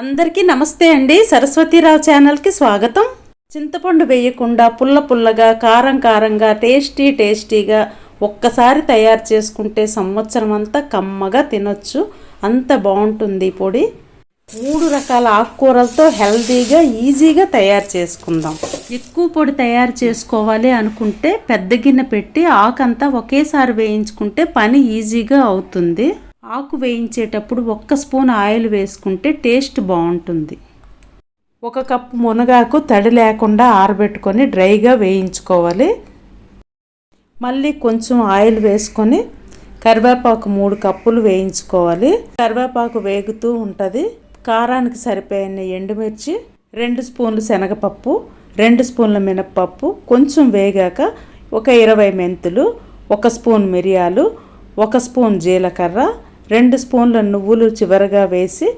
అందరికీ నమస్తే అండి. సరస్వతిరావు ఛానల్కి స్వాగతం. చింతపండు వేయకుండా పుల్ల పుల్లగా కారం కారంగా టేస్టీ టేస్టీగా ఒక్కసారి తయారు చేసుకుంటే సంవత్సరం అంతా కమ్మగా తినొచ్చు. అంత బాగుంటుంది ఈ పొడి. మూడు రకాల ఆకుకూరలతో హెల్తీగా ఈజీగా తయారు చేసుకుందాం. ఎక్కువ పొడి తయారు చేసుకోవాలి అనుకుంటే పెద్ద గిన్నె పెట్టి ఆకంతా ఒకేసారి వేయించుకుంటే పని ఈజీగా అవుతుంది. ఆకు వేయించేటప్పుడు ఒక్క స్పూన్ ఆయిల్ వేసుకుంటే టేస్ట్ బాగుంటుంది. ఒక కప్పు మునగాకు తడి లేకుండా ఆరబెట్టుకొని డ్రైగా వేయించుకోవాలి. మళ్ళీ కొంచెం ఆయిల్ వేసుకొని కరివేపాకు మూడు కప్పులు వేయించుకోవాలి. కరివేపాకు వేగుతూ ఉంటుంది. కారానికి సరిపోయిన ఎండుమిర్చి రెండు స్పూన్లు శనగపప్పు రెండు స్పూన్ల మినప్పప్పు కొంచెం వేగాక ఒక ఇరవై మెంతులు ఒక స్పూన్ మిరియాలు ఒక స్పూన్ జీలకర్ర రెండు స్పూన్ల నువ్వులు చివరగా వేసి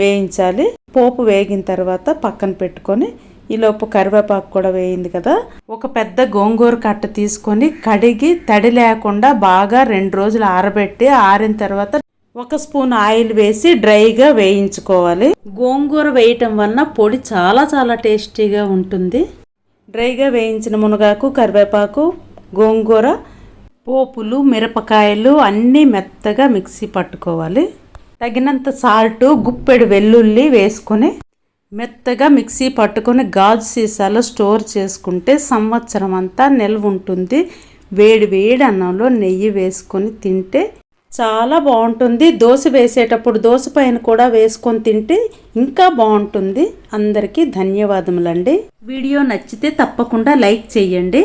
వేయించాలి. పోపు వేగిన తర్వాత పక్కన పెట్టుకొని ఈలోపు కరివేపాకు కూడా వేయింది కదా. ఒక పెద్ద గోంగూర కట్ట తీసుకొని కడిగి తడి లేకుండా బాగా రెండు రోజులు ఆరబెట్టి ఆరిన తర్వాత ఒక స్పూన్ ఆయిల్ వేసి డ్రైగా వేయించుకోవాలి. గోంగూర వేయటం వలన పొడి చాలా చాలా టేస్టీగా ఉంటుంది. డ్రైగా వేయించిన మునగాకు కరివేపాకు గోంగూర పోపులు మిరపకాయలు అన్నీ మెత్తగా మిక్సీ పట్టుకోవాలి. తగినంత సాల్ట్ గుప్పెడు వెల్లుల్లి వేసుకొని మెత్తగా మిక్సీ పట్టుకొని గాజు సీసాలో స్టోర్ చేసుకుంటే సంవత్సరం అంతా నిల్వ ఉంటుంది. వేడి వేడి అన్నంలో నెయ్యి వేసుకొని తింటే చాలా బాగుంటుంది. దోశ వేసేటప్పుడు దోశ పైన కూడా వేసుకొని తింటే ఇంకా బాగుంటుంది. అందరికీ ధన్యవాదములండి. వీడియో నచ్చితే తప్పకుండా లైక్ చేయండి.